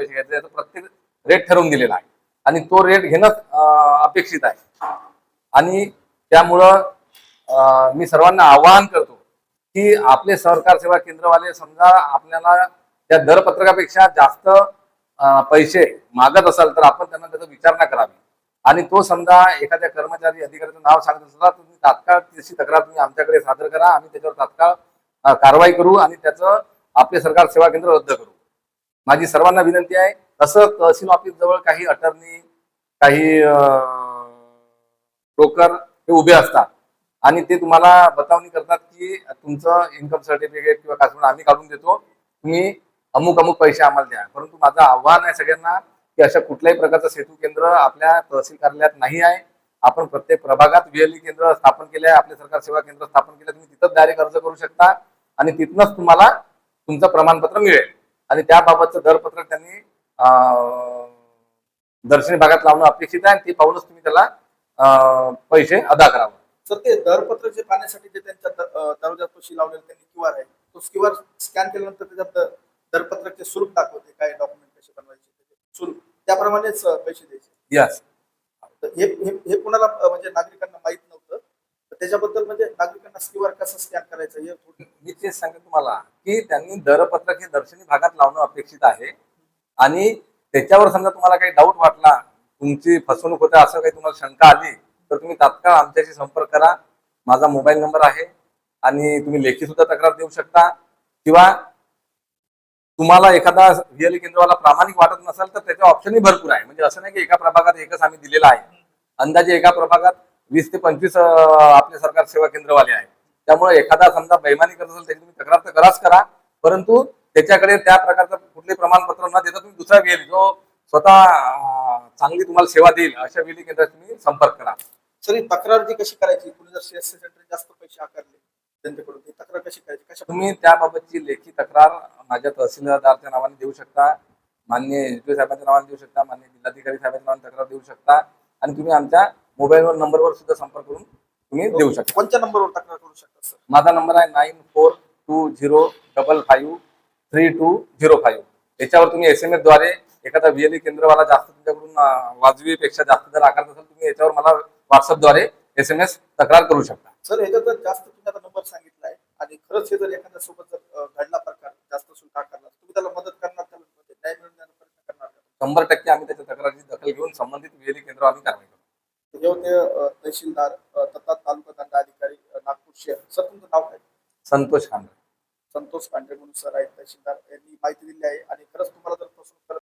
पैसे घ्यायचे याचा प्रत्येक रेट ठरवून दिलेला आहे. आणि तो रेट घेणं अपेक्षित आहे. आणि त्यामुळं मी सर्वांना आवाहन करतो की आपले सहकार सेवा केंद्रवाले समजा आपल्याला त्या दरपत्रकापेक्षा जास्त पैसे मागत असाल तर आपण त्यांना त्याचा विचारणा करावी. आणि तो समजा एखाद्या कर्मचारी अधिकाऱ्याचं नाव सांगत असला तुम्ही तात्काळ तशी तक्रार तुम्ही आमच्याकडे सादर करा आम्ही त्याच्यावर तात्काळ कारवाई करू आणि त्याचं आपले सरकार सेवा केंद्र रद्द करू. माझी सर्वांना विनंती आहे असं तहसील ऑफिस जवळ काही अटर्नी काही ब्रोकर हे उभे असतात. आणि ते तुम्हाला बतावणी करतात की तुमचं इन्कम सर्टिफिकेट किंवा कासवण आम्ही काढून देतो तुम्ही अमुक अमुक पैसे आम्हाला द्या. परंतु माझं आव्हान आहे सगळ्यांना की अशा कुठल्याही प्रकारचं सेतू केंद्र आपल्या तहसील कार्यालयात नाही आहे. आपण प्रत्येक प्रभागात व्हीएलई केंद्र स्थापन केले आहे आपले सरकार सेवा केंद्र स्थापन केलं तुम्ही तिथंच डायरेक्ट अर्ज करू शकता आणि तिथनंच तुम्हाला तुमचं प्रमाणपत्र मिळेल. आणि त्याबाबतचं दरपत्रक त्यांनी दर्शनी भागात लावणं अपेक्षित आहे आणि ते पाहूनच तुम्ही त्याला पैसे अदा करावं. सर ते दरपत्र जे पाहण्यासाठी जे त्यांच्या दरवाजापाशी लावलेलं त्यांनी क्यू आर आहे तो क्यू आर स्कॅन केल्यानंतर त्याच्यात दरपत्रकचे शुल्क दाखवते काय डॉक्युमेंट कसे बनवायचे शुल्क त्याप्रमाणेच पैसे द्यायचे. यस हे हे कोणाला म्हणजे नागरिकांना माहीत त्याच्याबद्दल म्हणजे नागरिकांना स्कीवर कसं स्कॅन करायचं हे थोडं मी तेच सांगेन तुम्हाला की त्यांनी दरपत्रक हे दर्शनी भागात लावणं अपेक्षित आहे. आणि त्याच्यावर समजा तुम्हाला काही डाऊट वाटला तुमची फसवणूक होते असं काही तुम्हाला शंका आली तर तुम्ही तात्काळ आमच्याशी संपर्क करा. माझा मोबाईल नंबर आहे आणि तुम्ही लेखी सुद्धा तक्रार देऊ शकता. किंवा तुम्हाला एखादा व्हीएलई केंद्रवाला प्रामाणिक वाटत नसेल तर त्याचे ऑप्शनही भरपूर आहे. म्हणजे असं नाही की एका प्रभागात एकच आम्ही दिलेला आहे. अंदाजे एका प्रभागात वीस ते पंचवीस आपले सरकार सेवा केंद्रवाले आहेत. त्यामुळे एखादा समजा बैमानी करत असेल त्याची तुम्ही तक्रार तर कराच करा. परंतु त्याच्याकडे त्या प्रकारचं कुठले प्रमाणपत्र न देता तुम्ही दुसरा वेळ जो स्वतः चांगली तुम्हाला सेवा देईल अशा वेळी केंद्रात तुम्ही संपर्क करा. सर ही तक्रार जी कशी करायची? कुणी जर सीएससी सेंटर जास्त पैसे आकारले त्यांच्याकडून ती तक्रार कशी करायची? कशा तुम्ही त्याबाबतची लेखी तक्रार माझ्या तहसीलदारच्या नावाने देऊ शकता मान्य एसपी साहेबांच्या नावाने देऊ शकता मान्य जिल्हाधिकारी साहेबांच्या नावाने तक्रार देऊ शकता. आणि तुम्ही आमच्या मोबाईलवर नंबरवर सुद्धा संपर्क करून तुम्ही देऊ शकता. कोणत्या नंबरवर तक्रार करू शकता सर? माझा नंबर आहे nine four two zero double five three two zero five. याच्यावर तुम्ही एस एम एसद्वारे एखादा व्हीएलई केंद्रवाला जास्त तुमच्याकडून वाजवीपेक्षा जास्त जर आकारत असेल तुम्ही याच्यावर मला व्हॉट्सअपद्वारे एस एम एस तक्रार करू शकता. सर ह्याच्यात जास्त तुम्ही आता नंबर सांगितला आहे आणि खरंच हे जर एखाद्या सोबत जर घडला प्रकार जास्त शुल्क आकारला तुम्ही त्याला मदत करणार त्याला म्हणजे न्याय प्रयत्न करणार? शंभर टक्के आम्ही त्याच्या तक्रारीची दखल घेऊन संबंधित व्हीएलई केंद्र आम्ही कारवाई हे होते तहसीलदार तथा तालुका दंडाधिकारी नागपूर शहर. सर तुमचं नाव काय? संतोष खांडे. संतोष पांढरे म्हणून सर आहेत तहसीलदार. यांनी माहिती दिली आहे आणि खरंच तुम्हाला जर फसवणूक